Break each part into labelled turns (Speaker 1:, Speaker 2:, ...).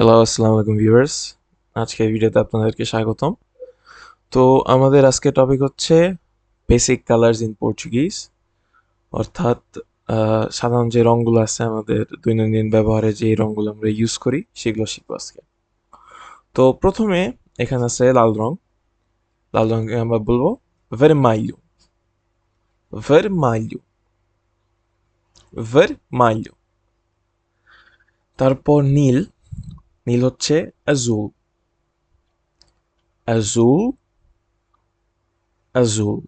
Speaker 1: Hello আসসালামু আলাইকুম viewers আজকের ভিডিওতে আপনাদেরকে স্বাগতম। তো আমাদের আজকে টপিক হচ্ছে বেসিক কালার্স ইন পর্তুগিজ অর্থাৎ সাধারণ যে রঙগুলো আছে আমাদের দৈনন্দিন ব্যবহারে যে রঙগুলো আমরা ইউজ করি, সেগুলো শিখব আজকে। তো প্রথমে এখানে আছে লাল রং। লাল রঙকে আমরা বলব vermelho vermelho vermelho তারপর নীল। নীল হচ্ছে azul azul azul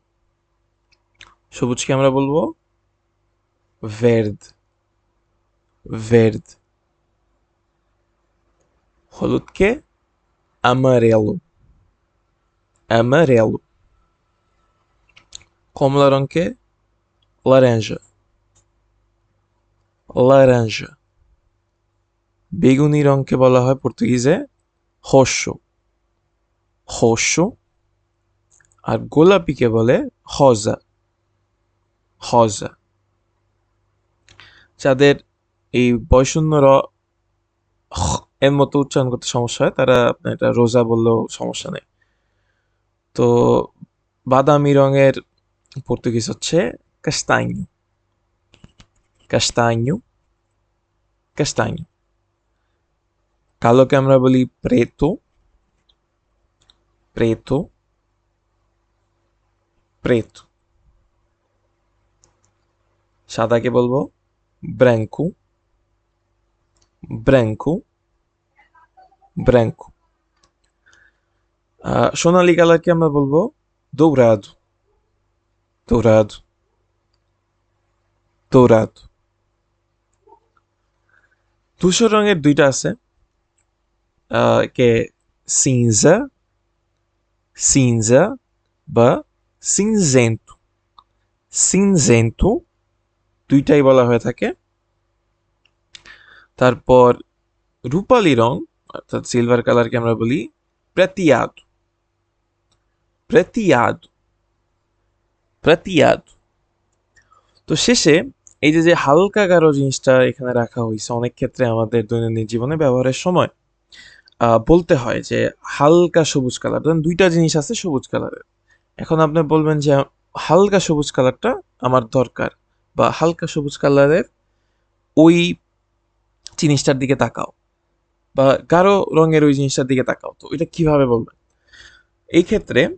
Speaker 1: সবুজকে আমরা বলবো verde verde হলুদকে amarelo amarelo কমলা রঙকে laranja laranja বেগুনি রঙকে বলা হয় পর্তুগিজে roxo roxo আর গোলাপিকে বলে হজা। হজা। যাদের এই বয়শূন্য র এর মতো উচ্চারণ করতে সমস্যা হয়, তারা এটা রোজা বললেও সমস্যা নেই। তো বাদামি রঙের পর্তুগিজ হচ্ছে castanho castanho castanho কালোকে আমরা বলি preto preto preto সাদাকে বলব branco branco branco আহ, সোনালী কালারকে আমরা বলব dourado dourado dourado ধূসর রঙের দুইটা আছে আহ, কে cinza cinza বা cinzento. Cinzento দুইটাই বলা হয়ে থাকে তারপর রূপালী রং অর্থাৎ সিলভার কালারকে আমরা বলি prateado prateado prateado তো শেষে এই যে যে হালকা গাঢ় জিনিসটা এখানে রাখা হয়েছে অনেক ক্ষেত্রে আমাদের দৈনন্দিন জীবনে ব্যবহারের সময় বলতে হয় যে হালকা সবুজ কালার। ধরেন দুইটা জিনিস আছে সবুজ কালারের। এখন আপনি বলবেন যে হালকা সবুজ কালারটা আমার দরকার বা হালকা সবুজ কালারের ওই জিনিসটার দিকে তাকাও বা গাঢ় রঙের ওই জিনিসটার দিকে তাকাও। তো এটা কীভাবে বলবেন? এই ক্ষেত্রে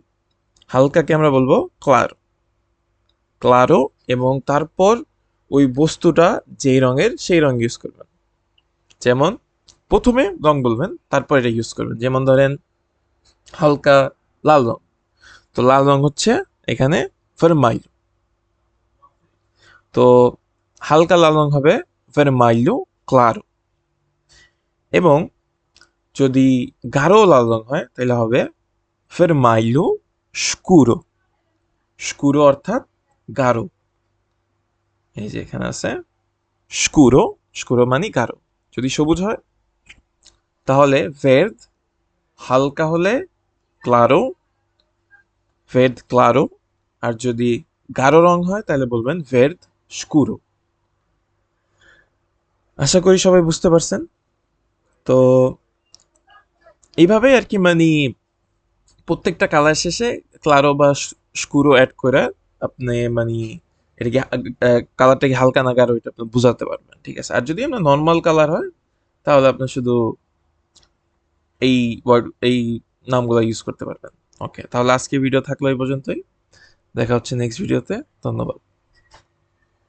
Speaker 1: হালকাকে আমরা বলব ক্লারো। ক্লারো এবং তারপর ওই বস্তুটা যেই রঙের সেই রং ইউজ করবেন। যেমন প্রথমে রং বলবেন, তারপর এটা ইউজ করবেন। যেমন ধরেন হালকা লাল রং। তো লাল রং হচ্ছে এখানে ভার্মাইলো তো হালকা লাল রং হবে ভার্মাইলো ক্লারো এবং যদি গাঢ় লাল রং হয়, তাহলে হবে ভার্মাইলো স্কুরো স্কুরো অর্থাৎ গাঢ়। এই যে এখানে আছে স্কুরো স্কুরো মানে গাঢ়। যদি সবুজ হয় তাহলে ভের্দ হালকা হলে ক্লারো ভের্দ ক্লারো আর যদি গাঢ় রং হয় তাহলে বলবেন ভের্দ স্কুরো আশা করি সবাই বুঝতে পারছেন। তো এইভাবেই আর কি মানে প্রত্যেকটা কালার শেষে ক্লারো বা স্কুরো অ্যাড করে আপনি মানে এটাকে কালারটাকে হালকা না গাঢ় এটা আপনি বুঝাতে পারবেন, ঠিক আছে? আর যদি আপনার নর্মাল কালার হয়, তাহলে আপনি শুধু এই ওয়ার্ড এই নামগুলো ইউজ করতে পারবেন। ওকে তাহলে আজকে ভিডিও থাকল এই পর্যন্তই। দেখা হচ্ছে নেক্সট ভিডিওতে ধন্যবাদ।